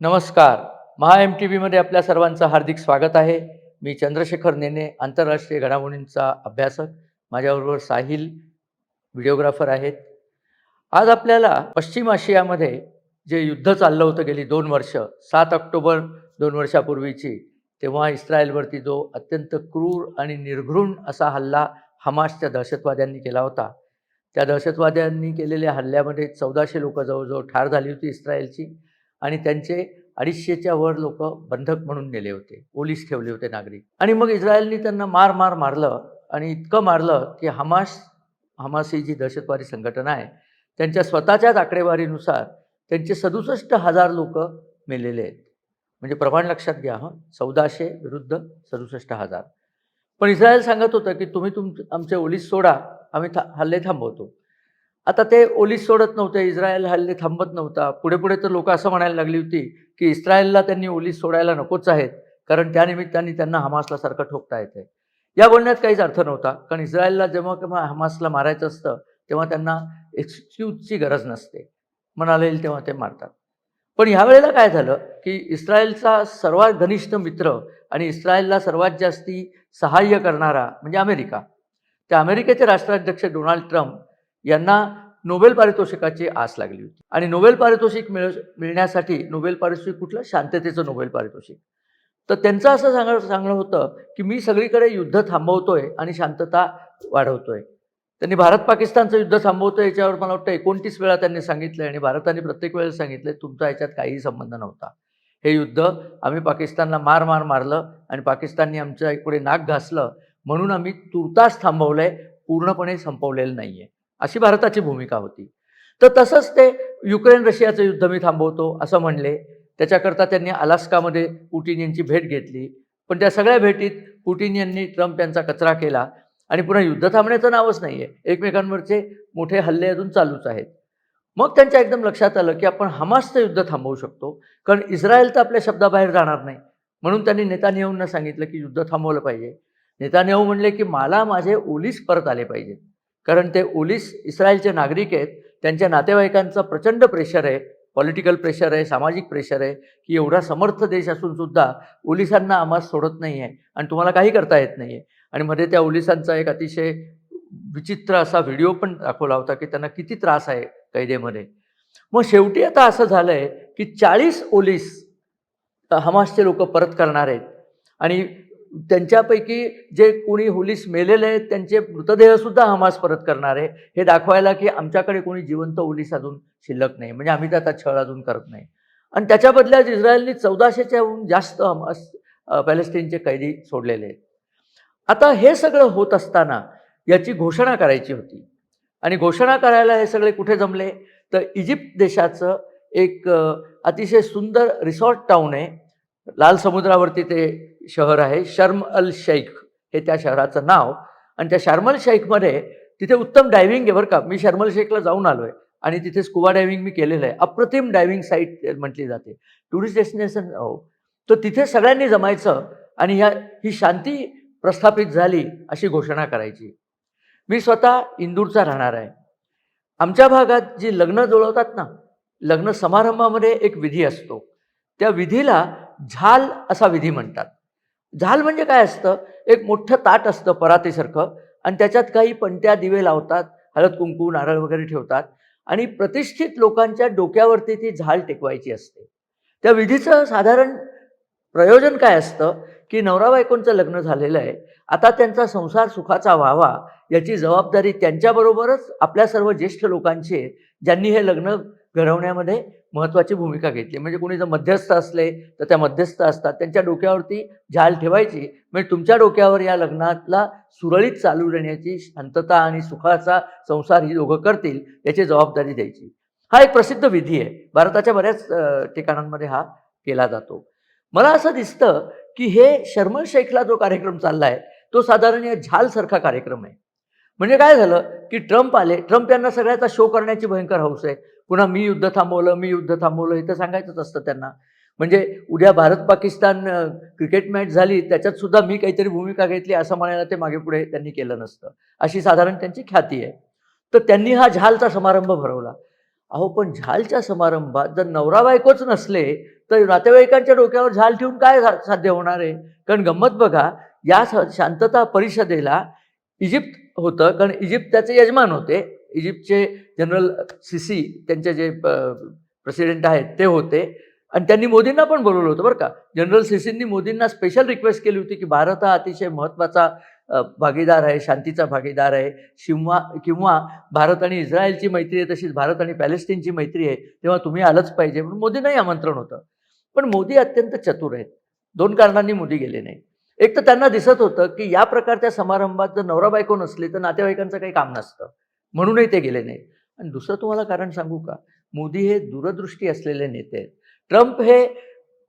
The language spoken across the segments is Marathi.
नमस्कार. महा एम टी व्हीमध्ये आपल्या सर्वांचं हार्दिक स्वागत आहे. मी चंद्रशेखर नेने आंतरराष्ट्रीय घडामोडींचा अभ्यासक. माझ्याबरोबर साहिल व्हिडिओग्राफर आहेत. आज आपल्याला पश्चिम आशियामध्ये जे युद्ध चाललं होतं गेली दोन वर्ष सात ऑक्टोबर दोन वर्षापूर्वीची तेव्हा इस्रायलवरती जो अत्यंत क्रूर आणि निर्घृण असा हल्ला हमासच्या दहशतवाद्यांनी केला होता. त्या दहशतवाद्यांनी केलेल्या हल्ल्यामध्ये चौदाशे लोकं जवळजवळ ठार झाली होती इस्रायलची. आणि त्यांचे अडीचशेच्या वर लोक बंधक म्हणून नेले होते पोलीस ठेवले होते नागरिक. आणि मग इस्रायलनी त्यांना मार मार मारलं आणि इतकं मारलं की हमास हमास ही जी दहशतवादी संघटना आहे त्यांच्या स्वतःच्याच आकडेवारीनुसार त्यांचे सदुसष्ट हजार लोक मेलेले आहेत. म्हणजे प्रमाण लक्षात घ्या हं. चौदाशे विरुद्ध सदुसष्ट हजार. पण इस्रायल सांगत होतं की तुम्ही तुम आमचे ओलीस सोडा आम्ही था हल्ले थांबवतो. आता ते ओलीस सोडत नव्हते इस्रायल हल्ले थांबत नव्हता. पुढे पुढे तर लोक असं म्हणायला लागली होती की इस्रायलला त्यांनी ओलीस सोडायला नकोच आहेत कारण त्यानिमित्ताने त्यांना हमासला सारखं ठोकता येते या बोलण्यात काहीच अर्थ नव्हता कारण इस्रायलला जेव्हा केव्हा हमासला मारायचं असतं तेव्हा त्यांना एक्सक्यूजची गरज नसते. म्हणाला येईल तेव्हा ते मारतात. पण ह्या वेळेला काय झालं की इस्रायलचा सर्वात घनिष्ठ मित्र आणि इस्रायलला सर्वात जास्ती सहाय्य करणारा म्हणजे अमेरिका. त्या अमेरिकेचे राष्ट्राध्यक्ष डोनाल्ड ट्रम्प यांना नोबेल पारितोषिकाची आस लागली होती. आणि नोबेल पारितोषिक मिळ मिळण्यासाठी नोबेल पारितोषिक कुठलं? शांततेचं नोबेल पारितोषिक. तर त्यांचं असं सांग सांगणं होतं की मी सगळीकडे युद्ध थांबवतोय आणि शांतता वाढवतोय. त्यांनी भारत पाकिस्तानचं युद्ध थांबवतोय याच्यावर मला वाटतं एकोणतीस वेळा त्यांनी सांगितलं आणि भारताने प्रत्येक वेळेला सांगितलं तुमचा याच्यात काहीही संबंध नव्हता. हे युद्ध आम्ही पाकिस्तानला मार मार मारलं आणि पाकिस्तानने आमच्या पुढे नाक घासलं म्हणून आम्ही तुर्तास थांबवलं आहे पूर्णपणे संपवलेलं नाही आहे अशी भारताची भूमिका होती. तर तसंच ते युक्रेन रशियाचं युद्ध मी थांबवतो असं म्हणले. त्याच्याकरता त्यांनी अलास्कामध्ये पुटिन यांची भेट घेतली. पण त्या सगळ्या भेटीत पुटिन यांनी ट्रम्प यांचा कचरा केला आणि पुन्हा युद्ध थांबण्याचं नावच नाही आहे एकमेकांवरचे मोठे हल्ले अजून चालूच आहेत. मग त्यांच्या एकदम लक्षात आलं की आपण हमासचं युद्ध थांबवू शकतो कारण इस्रायल तर आपल्या शब्दाबाहेर जाणार नाही. म्हणून त्यांनी नेतान्याहूंना सांगितलं की युद्ध थांबवलं पाहिजे. नेतान्याहू म्हणले की मला माझे ओलीस परत आले पाहिजेत. कारण ते ओलीस इस्रायलचे नागरिक आहेत. त्यांच्या नातेवाईकांचं प्रचंड प्रेशर आहे. पॉलिटिकल प्रेशर आहे सामाजिक प्रेशर आहे की एवढा समर्थ देश असून सुद्धा ओलिसांना आम्हाला सोडत नाही आहे आणि तुम्हाला काही करता येत नाही आहे आणि मध्ये त्या ओलिसांचा एक अतिशय विचित्र असा व्हिडिओ पण दाखवला होता की त्यांना किती त्रास आहे कैदेमध्ये. मग शेवटी आता असं झालं आहे की चाळीस ओलीस हमासचे लोक परत करणार आहेत. आणि त्यांच्यापैकी जे कोणी होलीस मेलेले आहेत त्यांचे मृतदेहसुद्धा हमास परत करणार आहे. हे दाखवायला की आमच्याकडे कोणी जिवंत ओलीस अजून शिल्लक नाही. म्हणजे आम्ही त्याचा छळ अजून करत नाही. आणि त्याच्या बदल्यात इस्रायलनी चौदाशेच्याहून जास्त हमास पॅलेस्टीनचे कैदी सोडलेले आहेत. आता हे सगळं होत असताना याची घोषणा करायची होती. आणि घोषणा करायला हे सगळे कुठे जमले? तर इजिप्त देशाचं एक अतिशय सुंदर रिसॉर्ट टाऊन आहे. लाल समुद्रावरती ते शहर आहे शर्म अल शेख हे त्या शहराचं नाव. आणि त्या शर्म अल शेखमध्ये तिथे उत्तम डायव्हिंग आहे बरं का. मी शर्म अल शेखला जाऊन आलो आहे आणि तिथे स्कुबा डायव्हिंग मी केलेलं आहे. अप्रतिम डायव्हिंग साईट म्हटली जाते. टुरिस्ट डेस्टिनेशन हो. तर तिथे सगळ्यांनी जमायचं आणि ह्या ही शांती प्रस्थापित झाली अशी घोषणा करायची. मी स्वतः इंदूरचा राहणार आहे. आमच्या भागात जी लग्न जुळवतात ना लग्न समारंभामध्ये एक विधी असतो. त्या विधीला झाल असा विधी म्हणतात. झाल म्हणजे काय असतं? एक मोठं ताट असतं परातीसारखं आणि त्याच्यात काही पणत्या दिवे लावतात हळद कुंकू नारळ वगैरे ठेवतात आणि प्रतिष्ठित लोकांच्या डोक्यावरती ती झाल टेकवायची असते. त्या विधीचं साधारण प्रयोजन काय असतं? की नवरा बायकोंचं लग्न झालेलं आहे आता त्यांचा संसार सुखाचा व्हावा याची जबाबदारी त्यांच्याबरोबरच आपल्या सर्व ज्येष्ठ लोकांची आहे ज्यांनी हे लग्न घडवण्यामध्ये महत्त्वाची भूमिका घेतली. म्हणजे कोणी जर मध्यस्थ असले तर त्या मध्यस्थ असतात. त्यांच्या डोक्यावरती झाल ठेवायची. म्हणजे तुमच्या डोक्यावर या लग्नातला सुरळीत चालू देण्याची शांतता आणि सुखाचा संसार ही दोघं करतील याची जबाबदारी द्यायची. हा एक प्रसिद्ध विधी आहे. भारताच्या बऱ्याच ठिकाणांमध्ये हा केला जातो. मला असं दिसतं की हे शर्मल शेखला जो कार्यक्रम चालला आहे तो साधारण या झालसारखा कार्यक्रम आहे. म्हणजे काय झालं की ट्रम्प आले. ट्रम्प यांना सगळ्याचा शो करण्याची भयंकर हौस आहे. पुन्हा मी युद्ध थांबवलं मी युद्ध थांबवलं हे तर सांगायचंच असतं त्यांना. म्हणजे उद्या भारत पाकिस्तान क्रिकेट मॅच झाली त्याच्यात सुद्धा मी काहीतरी भूमिका घेतली असं म्हणायला ते मागे पुढे त्यांनी केलं नसतं. अशी साधारण त्यांची ख्याती आहे. तर त्यांनी हा झालचा समारंभ भरवला. अहो पण झालच्या समारंभात जर नवरा बायकोच नसले तर नातेवाईकांच्या डोक्यावर झाल ठेवून काय सा- साध्य होणार आहे? कारण गंमत बघा या स- शांतता परिषदेला इजिप्त होतं कारण इजिप्त त्याचे यजमान होते. इजिप्तचे जनरल सिसी त्यांचे जे प्रेसिडेंट आहेत ते होते. आणि त्यांनी मोदींना पण बोलवलं होतं बरं का. जनरल सिसींनी मोदींना स्पेशल रिक्वेस्ट केली होती की भारत हा अतिशय महत्त्वाचा भागीदार आहे शांतीचा भागीदार आहे. किंवा किंवा भारत आणि इस्रायलची मैत्री आहे तशीच भारत आणि पॅलेस्टीनची मैत्री आहे तेव्हा तुम्ही आलंच पाहिजे म्हणून मोदींनाही आमंत्रण होतं. पण मोदी अत्यंत चतुर आहेत. दोन कारणांनी मोदी गेले नाही एक तर त्यांना दिसत होतं की या प्रकारच्या समारंभात जर नवरा बायको नसली तर नातेवाईकांचं काही काम नसतं. म्हणूनही ते गेले नाहीत. आणि दुसरं तुम्हाला कारण सांगू का? मोदी हे दूरदृष्टी असलेले नेते आहेत. ट्रम्प हे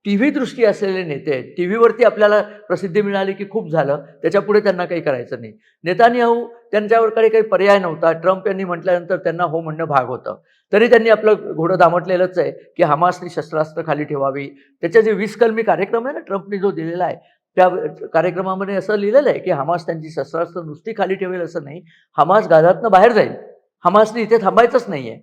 टी व्ही दृष्टी असलेले नेते आहेत. टी व्हीवरती आपल्याला प्रसिद्धी मिळाली की खूप झालं. त्याच्यापुढे त्यांना काही करायचं नाही. नेतान्याहू त्यांच्यावरकडे काही पर्याय नव्हता. ट्रम्प यांनी म्हटल्यानंतर त्यांना हो म्हणणं भाग होतं. तरी त्यांनी आपलं घोडं दामटलेलंच आहे की हमासनी शस्त्रास्त्र खाली ठेवावी. त्याचे जे वीस कलमी कार्यक्रम आहे ना ट्रम्पने जो दिलेला आहे त्या कार्यक्रमामध्ये असं लिहिलेलं आहे की हमास त्यांची शस्त्रास्त्र नुसती खाली ठेवेल असं नाही. हमास गाजातनं बाहेर जाईल. हमासनी इथे थांबायचंच नाही आहे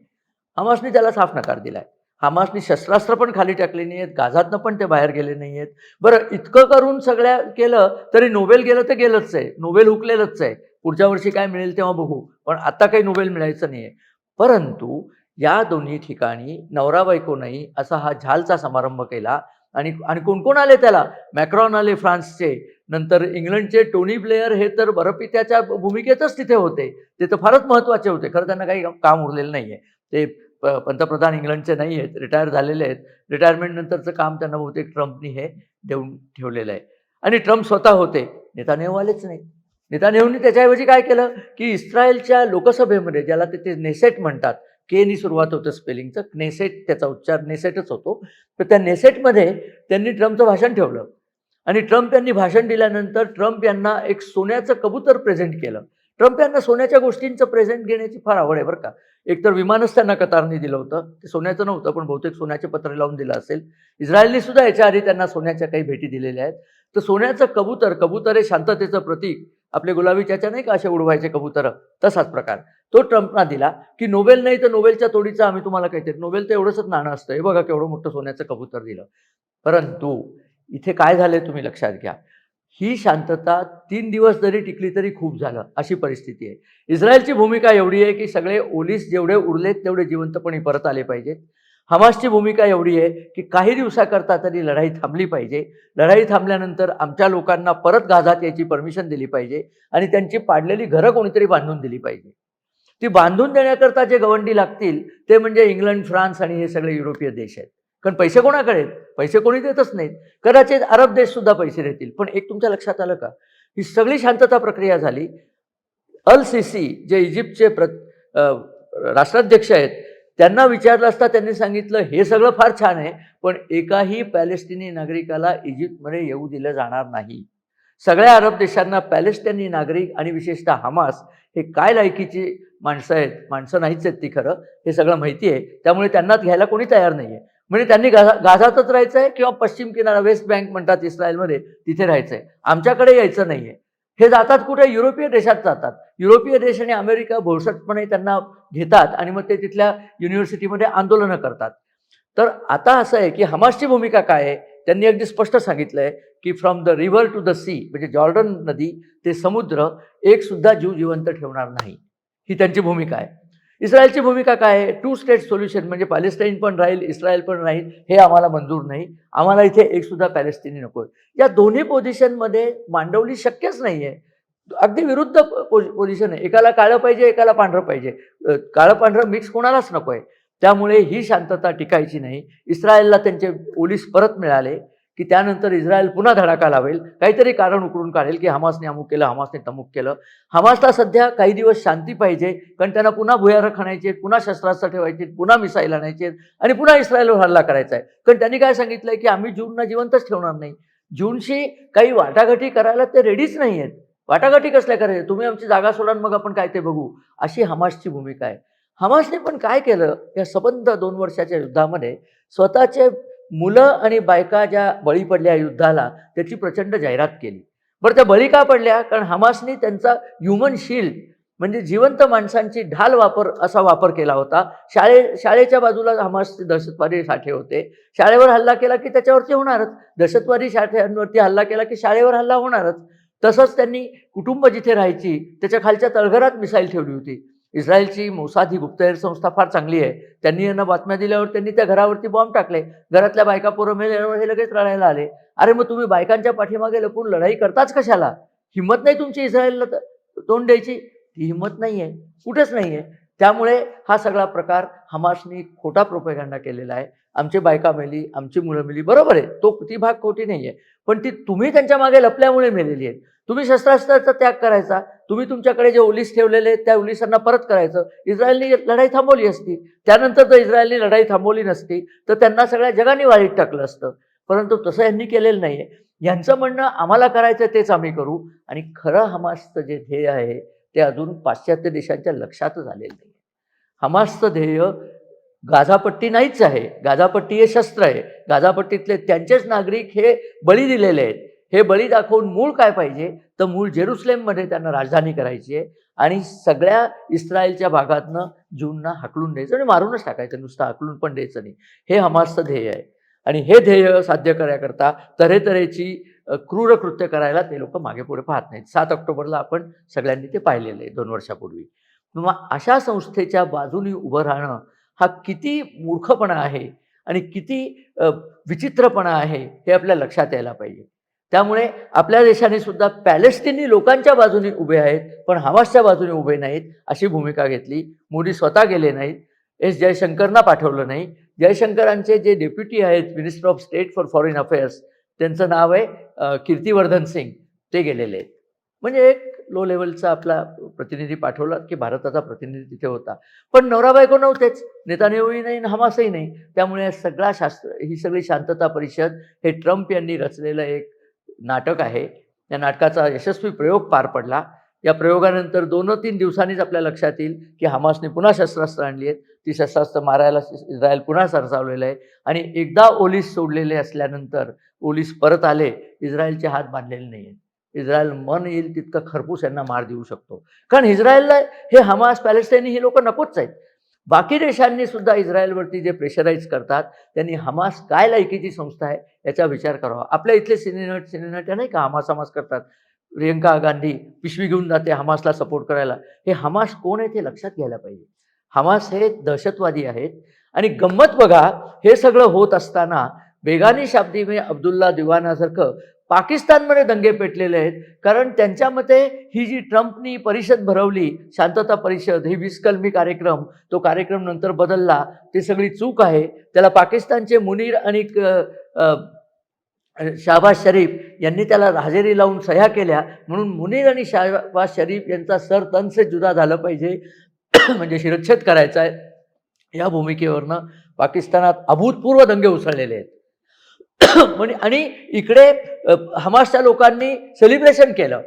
हमासने त्याला साफ नकार दिला आहे हमासने शस्त्रास्त्र पण खाली टाकले नाही आहेत गाझातनं पण ते बाहेर गेले नाही आहेत बरं इतकं करून सगळ्या केलं तरी नोबेल गेलं तर गेलंच आहे. नोबेल हुकलेलंच आहे. पुढच्या वर्षी काय मिळेल तेव्हा बघू. पण आता काही नोबेल मिळायचं नाही आहे परंतु या दोन्ही ठिकाणी नवरा बायको नाही असा हा झालचा समारंभ केला. आणि आणि कोण कोण आले त्याला? मॅक्रॉन आले फ्रान्सचे. नंतर इंग्लंडचे टोनी ब्लेअर हे तर बरपित्याच्या भूमिकेतच तिथे होते. ते तर फारच महत्त्वाचे होते. खरं त्यांना काही काम उरलेलं नाही आहे ते प पंतप्रधान इंग्लंडचे नाही आहेत रिटायर झालेले आहेत. रिटायरमेंटनंतरचं काम त्यांना बहुतेक ट्रम्पनी हे देऊन ठेवलेलं आहे. आणि ट्रम्प स्वतः होते. नेतानेहू आलेच नाही. नेतानेहूंनी त्याच्याऐवजी काय केलं? की इस्रायलच्या लोकसभेमध्ये ज्याला ते नेसेट म्हणतात केनी सुरुवात होतं स्पेलिंगचं नेसेट त्याचा उच्चार नेसेटच होतो. तर त्या नेसेटमध्ये त्यांनी ट्रम्पचं भाषण ठेवलं. आणि ट्रम्प यांनी भाषण दिल्यानंतर ट्रम्प यांना एक सोन्याचं कबूतर प्रेझेंट केलं. ट्रम्प यांना सोन्याच्या गोष्टींचं प्रेझेंट घेण्याची फार आवड आहे बरं का. एकतर विमानच त्यांना कतारने दिलं होतं. ते सोन्याचं नव्हतं पण बहुतेक सोन्याचे पत्र लावून दिलं असेल. इस्रायलने सुद्धा याच्या आधी त्यांना सोन्याच्या काही भेटी दिलेल्या आहेत. तर सोन्याचं कबूतर कबूतर हे शांततेचं प्रतीक. आपले गुलाबी चाचा नाही का असे उडवायचे कबूतर? तसाच प्रकार. तो ट्रम्पना दिला की नोबेल नाही तर नोबेलच्या तोडीचं आम्ही तुम्हाला काहीतरी नोबेल तर एवढंच नाणं असतं. हे बघा केवढं मोठं सोन्याचं कबूतर दिलं. परंतु इथे काय झालंय तुम्ही लक्षात घ्या. ही शांतता तीन दिवस जरी टिकली तरी खूप झालं. अशी परिस्थिती आहे. इस्रायलची भूमिका एवढी आहे की सगळे ओलीस जेवढे उरलेत तेवढे जिवंतपणे परत आले पाहिजेत. हमासची भूमिका एवढी आहे की काही दिवसाकरता तरी लढाई थांबली पाहिजे. लढाई थांबल्यानंतर आमच्या लोकांना परत गाझात यायची परमिशन दिली पाहिजे आणि त्यांची पाडलेली घरं कोणीतरी बांधून दिली पाहिजे. ती बांधून देण्याकरता जे गवंडी लागतील ते म्हणजे इंग्लंड फ्रान्स आणि हे सगळे युरोपीय देश आहेत. कारण पैसे कोणाकडे आहेत? पैसे कोणी देतच नाहीत. कदाचित अरब देश सुद्धा पैसे देतील. पण एक तुमच्या लक्षात आलं का? ही सगळी शांतता प्रक्रिया झाली. अल सिसी जे इजिप्तचे प्र राष्ट्राध्यक्ष आहेत त्यांना विचारलं असता त्यांनी सांगितलं हे सगळं फार छान आहे पण एकाही पॅलेस्टिनी नागरिकाला इजिप्तमध्ये येऊ दिलं जाणार नाही. सगळ्या अरब देशांना पॅलेस्टिनी नागरिक आणि विशेषतः हमास हे काय लायकीची माणसं आहेत? माणसं नाहीच आहेत ती खरं. हे सगळं माहिती आहे. त्यामुळे त्यांना घ्यायला कोणी तयार नाही आहे म्हणजे त्यांनी गाझा गाझातच राहायचं आहे किंवा पश्चिम किनारा वेस्ट बँक म्हणतात इस्रायलमध्ये तिथे राहायचं आहे आमच्याकडे यायचं नाही आहे हे जातात कुठे? युरोपीय देशात जातात. युरोपीय देश आणि अमेरिका भोळसटपणे त्यांना घेतात आणि मग ते तिथल्या युनिव्हर्सिटीमध्ये आंदोलनं करतात. तर आता असं आहे की हमासची भूमिका काय आहे? त्यांनी अगदी स्पष्ट सांगितलं आहे की from the river to the sea म्हणजे जॉर्डन नदी ते समुद्र एक सुद्धा जीव जिवंत ठेवणार नाही. ही त्यांची भूमिका आहे. इस्रायलची भूमिका काय आहे? टू स्टेट सोल्युशन म्हणजे पॅलेस्टाईन पण राहील इस्रायल पण राहील हे आम्हाला मंजूर नाही. आम्हाला इथे एक सुद्धा पॅलेस्टिनी नको या दोन्ही पोझिशनमध्ये मांडवली शक्यच नाही आहे अगदी विरुद्ध पोझिशन आहे. एकाला काळं पाहिजे एकाला पांढरं पाहिजे. काळं पांढरं मिक्स कोणालाच नको आहे. त्यामुळे ही शांतता टिकायची नाही. इस्रायलला त्यांचे पोलीस परत मिळाले. की त्यानंतर इस्रायल पुन्हा धडाका लावेल. काहीतरी कारण उकरून काढेल की हमासने अमुक केलं हमासने तमुक केलं. हमासला सध्या काही दिवस शांती पाहिजे कारण त्यांना पुन्हा भुयारं खाणायचे पुन्हा शस्त्रास्त्र ठेवायचे पुन्हा मिसाईल आणायचे आणि पुन्हा इस्रायलवर हल्ला करायचा आहे कारण त्यांनी काय सांगितलं की आम्ही जूनना जिवंतच ठेवणार नाही. जूनशी काही वाटाघाटी करायला ते रेडीच नाही आहेत वाटाघाटी कसल्या करायच्या? तुम्ही आमची जागा सोडा मग आपण काय ते बघू. अशी हमासची भूमिका आहे. हमासने पण काय केलं? या सबंध दोन वर्षाच्या युद्धामध्ये स्वतःचे मुलं आणि बायका ज्या बळी पडल्या युद्धाला त्याची प्रचंड जाहिरात केली. बरं त्या बळी का पडल्या? कारण हमासनी त्यांचा ह्युमन शिल्ड म्हणजे जिवंत माणसांची ढाल वापर असा वापर केला होता. शाळे शाळेच्या बाजूला हमासचे दहशतवादी साठे होते. शाळेवर हल्ला केला की त्याच्यावरती होणारच. दहशतवादी साठ्यांवरती हल्ला केला की शाळेवर हल्ला होणारच. तसंच त्यांनी कुटुंब जिथे राहायची त्याच्या खालच्या तळघरात मिसाईल ठेवली होती. इस्रायलची मोसाद ही गुप्तहेर संस्था फार चांगली आहे. त्यांनी यांना बातम्या दिल्यावर त्यांनी त्या घरावरती बॉम्ब टाकले. घरातल्या बायका पोरं मेल्यावर हे लगेच लढायला आले. अरे मग तुम्ही बायकांच्या पाठीमागे लपून लढाई करताच कशाला? हिंमत नाही तुमची इस्रायलला तोंड द्यायची? ती हिंमत नाही आहे कुठेच नाही आहे त्यामुळे हा सगळा प्रकार हमासनी खोटा प्रोपेगंडा केलेला आहे. आमची बायका मेली आमची मुलं मेली बरोबर आहे. तो ती भाग खोटी नाही आहे पण ती तुम्ही त्यांच्या मागे लपल्यामुळे मेलेली आहेत. तुम्ही शस्त्रास्त्राचा त्याग करायचा. तुम्ही तुमच्याकडे जे ओलीस ठेवलेले आहेत त्या ओलिसांना परत करायचं. इस्रायलनी लढाई थांबवली असती. त्यानंतर जर इस्रायलनी लढाई थांबवली नसती तर त्यांना सगळ्या जगाने वाळीत टाकलं असतं. परंतु तसं यांनी केलेलं नाही आहे यांचं म्हणणं आम्हाला करायचं तेच आम्ही करू. आणि खरं हमासचं जे ध्येय आहे ते अजून पाश्चात्य देशांच्या लक्षातच आलेलं नाही हमासचं ध्येय गाझापट्टी नाहीच आहे. गाझापट्टी हे शस्त्र आहे. गाझापट्टीतले त्यांचेच नागरिक हे बळी दिलेले आहेत. हे बळी दाखवून मूळ काय पाहिजे? तर मूळ जेरुसलेममध्ये त्यांना राजधानी करायची आहे आणि सगळ्या इस्रायलच्या भागातनं जूंना हाकलून द्यायचं आणि मारूनच टाकायचं. नुसतं हकलून पण द्यायचं नाही. हे हमासचं ध्येय आहे. आणि हे ध्येय साध्य करण्याकरता तऱ्हेतऱ्हेची क्रूर कृत्य करायला ते लोक मागे पुढे पाहत नाहीत. सात ऑक्टोबरला आपण सगळ्यांनी ते पाहिलेलं आहे दोन वर्षापूर्वी. मग अशा संस्थेच्या बाजूनी उभं राहणं हा किती मूर्खपणा आहे आणि किती विचित्रपणा आहे हे आपल्या लक्षात यायला पाहिजे. त्यामुळे आपल्या देशाने सुद्धा पॅलेस्टिनी लोकांच्या बाजूने उभे आहेत पण हमासच्या बाजूने उभे नाहीत अशी भूमिका घेतली. मोदी स्वतः गेले नाहीत. एस जयशंकरना पाठवलं नाही. जयशंकरांचे जे डेप्युटी आहेत minister of state for foreign affairs त्यांचं नाव आहे कीर्तिवर्धन सिंग. ते गेलेले आहेत. म्हणजे एक लो लेवलचा आपला प्रतिनिधी पाठवला की भारताचा प्रतिनिधी तिथे होता. पण नवरा बायको नव्हतेच. नेतानेही नाही हमासही नाही. त्यामुळे सगळा शास्त्र ही सगळी शांतता परिषद हे ट्रम्प यांनी रचलेलं एक नाटक आहे. या नाटकाचा यशस्वी प्रयोग पार पडला. या प्रयोगानंतर दोन तीन दिवसांनीच आपल्या लक्षात येईल की हमासने पुन्हा शस्त्रास्त्र आणली आहेत. ती शस्त्रास्त्र मारायला इस्रायल पुन्हा सरसावलेलं आहे. आणि एकदा ओलीस सोडलेले असल्यानंतर ओलीस परत आले इस्रायलचे हात बांधलेले नाही आहेत इस्रायल मन येईल तितकं खरपूस यांना मार देऊ शकतो. कारण इस्रायलला हे हमास पॅलेस्टाईनी ही लोक नकोच आहेत. बाकी देशांनी सुद्धा इस्रायलवरती जे प्रेशराईज करतात त्यांनी हमास काय लायकीची संस्था आहे याचा विचार करावा. आपल्या इथले सिनेनट सिनेनट नाही का हमास हमास करतात? प्रियंका गांधी पिशवी घेऊन जाते हमासला सपोर्ट करायला. हे हमास कोण आहेत हे लक्षात घ्यायला पाहिजे. हमास हे दहशतवादी आहेत. आणि गंमत बघा हे सगळं होत असताना बेगानी शाब्दी मे अब्दुल्ला दिवानासारखं पाकिस्तानमध्ये दंगे पेटलेले आहेत. कारण त्यांच्या मते ही जी ट्रम्पनी परिषद भरवली शांतता परिषद ही विस्कलमी कार्यक्रम तो कार्यक्रम नंतर बदलला ते सगळी चूक आहे. त्याला पाकिस्तानचे मुनीर आणि क- शाहबाज शरीफ यांनी त्याला हजेरी लावून सह्या केल्या. म्हणून मुनीर आणि शाहबाज शरीफ यांचा सर तन जुदा झालं पाहिजे म्हणजे शिरच्छेद करायचा आहे. या भूमिकेवरनं पाकिस्तानात अभूतपूर्व दंगे उसळलेले आहेत. म्हणजे आणि इकडे हमासच्या लोकांनी सेलिब्रेशन केलं.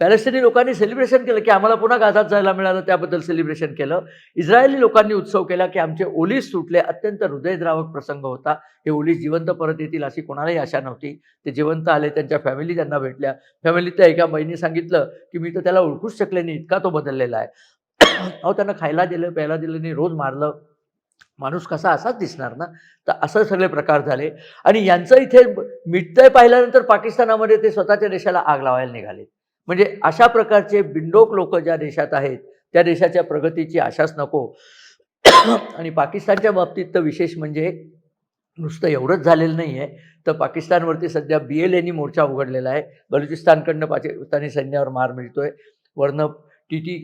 पॅलेस्टिनी लोकांनी सेलिब्रेशन केलं की आम्हाला पुन्हा गाजात जायला मिळालं त्याबद्दल सेलिब्रेशन केलं. इस्रायली लोकांनी उत्सव केला की आमचे ओलीस सुटले अत्यंत हृदयद्रावक प्रसंग होता. हे ओलीस जिवंत परत येतील अशी कोणालाही आशा नव्हती. ते जिवंत आले त्यांच्या फॅमिली त्यांना भेटल्या. फॅमिलीतल्या एका बहिणी सांगितलं की मी तर त्याला ओळखूच शकले नाही इतका तो बदललेला आहे. अहो त्यांना खायला दिलं प्यायला दिलं नाही रोज मारलं. माणूस कसा असाच दिसणार ना? तर असं सगळे प्रकार झाले. आणि यांचं इथे मिटतंय पाहिल्यानंतर पाकिस्तानामध्ये ते स्वतःच्या देशाला आग लावायला निघाले म्हणजे अशा प्रकारचे बिंडोक लोक ज्या देशात आहेत त्या देशाच्या प्रगतीची आशाच नको. आणि पाकिस्तानच्या बाबतीत तर विशेष म्हणजे नुसतं एवढंच झालेलं नाही आहे तर पाकिस्तानवरती सध्या बी एल एनी मोर्चा उघडलेला आहे. बलुचिस्तानकडनं पाकिस्तानी सैन्यावर मार मिळतोय. वरनं T T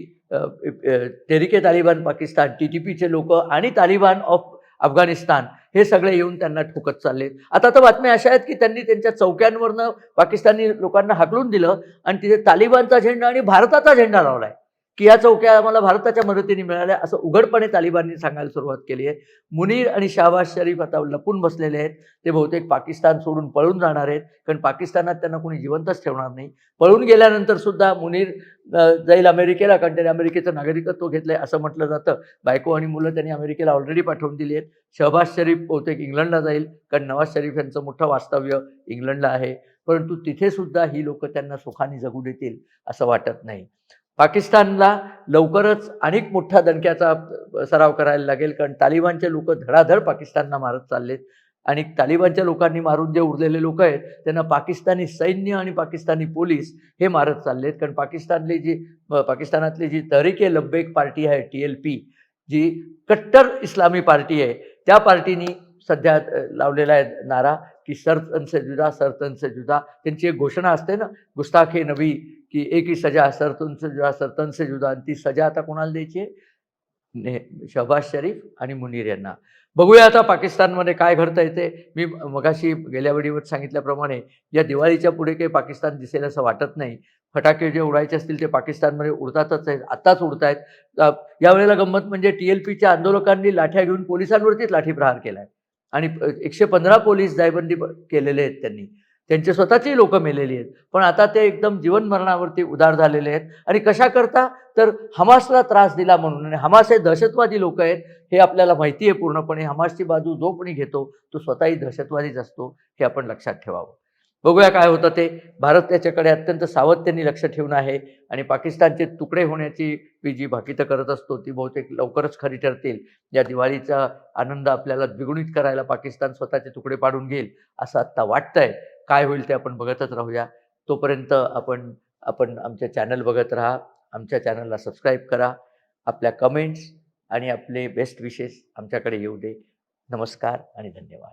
Tehrik Taliban Pakistan T T पीचे लोक आणि तालिबान ऑफ अफगाणिस्तान हे सगळे येऊन त्यांना ठोकत चालले. आता तर बातम्या अशा आहेत की त्यांनी त्यांच्या चौक्यांवरनं पाकिस्तानी लोकांना हाकलून दिलं आणि तिथे तालिबानचा झेंडा आणि भारताचा झेंडा लावलाय. की या चौक्या आम्हाला भारताच्या मदतीने मिळाल्या असं उघडपणे तालिबाननी सांगायला सुरुवात केली आहे. मुनीर आणि शाहबाज शरीफ आता लपून बसलेले आहेत. ते बहुतेक पाकिस्तान सोडून पळून जाणार आहेत. कारण पाकिस्तानात त्यांना कोणी जिवंतच ठेवणार नाही. पळून गेल्यानंतर सुद्धा मुनीर जाईल अमेरिकेला कारण त्याने अमेरिकेचं नागरिकत्व घेतलंय असं म्हटलं जातं. बायको आणि मुलं त्यांनी अमेरिकेला ऑलरेडी पाठवून दिली आहेत. शहबाज शरीफ बहुतेक इंग्लंडला जाईल कारण नवाज शरीफ यांचं मोठं वास्तव्य इंग्लंडला आहे. परंतु तिथे सुद्धा ही लोक त्यांना सुखाने जगू देतील असं वाटत नाही. पाकिस्तानला लवकरच अनेक मोठ्या दणक्याचा सराव करायला लागेल कारण तालिबानचे लोक धडाधड पाकिस्तानला मारत चाललेत. आणि तालिबानच्या लोकांनी मारून जे उरलेले लोक आहेत त्यांना पाकिस्तानी सैन्य आणि पाकिस्तानी पोलीस हे मारत चाललेत. कारण पाकिस्तानली जी पाकिस्तानातली जी तहरीके लब्बेक पार्टी आहे टी एल पी जी कट्टर इस्लामी पार्टी आहे त्या पार्टीनी सध्या लावलेला आहे नारा. की सरतन से जुदा सरतन से जुदा त्यांची एक घोषणा असते ना गुस्ताखे नवी की एक ही सजा सरतन से जुदा सरतन से जुदा आणि ती सजा आता कोणाला द्यायची? आहे ने शहबाज शरीफ आणि मुनीर यांना. बघूया आता पाकिस्तानमध्ये काय घडतं येते मी मगाशी गेल्या वेळीवर सांगितल्याप्रमाणे या दिवाळीच्या पुढे काही पाकिस्तान दिसेल असं वाटत नाही. फटाके जे उडायचे असतील ते पाकिस्तानमध्ये उडतातच आहेत आत्ताच उडत आहेत यावेळेला गंमत म्हणजे टी एल पीच्या आंदोलकांनी लाठ्या घेऊन पोलिसांवरतीच लाठीप्रहार केला आहे आणि एकशे पंधरा पोलीस जायबंदी केलेले आहेत त्यांनी. त्यांचे स्वतःची लोक मेलेली आहेत. पण आता ते एकदम जीवनमरणावरती उदार झालेले आहेत. आणि कशा करता? तर हमासला त्रास दिला म्हणून. आणि हमास हे दहशतवादी लोक आहेत हे आपल्याला माहिती आहे पूर्णपणे. हमासची बाजू जो कोणी घेतो तो स्वतःही दहशतवादीच असतो हे आपण लक्षात ठेवावं. बघूया काय होतं ते. भारत त्याच्याकडे अत्यंत सावधतेने लक्ष ठेवून आहे आणि पाकिस्तानचे तुकडे होण्याची मी जी भाकीतं करत असतो ती बहुतेक लवकरच खरी ठरतील. या दिवाळीचा आनंद आपल्याला द्विगुणित करायला पाकिस्तान स्वतःचे तुकडे पाडून घेईल असं आत्ता वाटतंय. काय होईल ते आपण बघतच राहूया. तोपर्यंत आपण आपण आमच्या चॅनल बघत राहा. आमच्या चॅनलला सबस्क्राईब करा. आपल्या कमेंट्स आणि आपले बेस्ट विशेस आमच्याकडे येऊ दे. नमस्कार आणि धन्यवाद.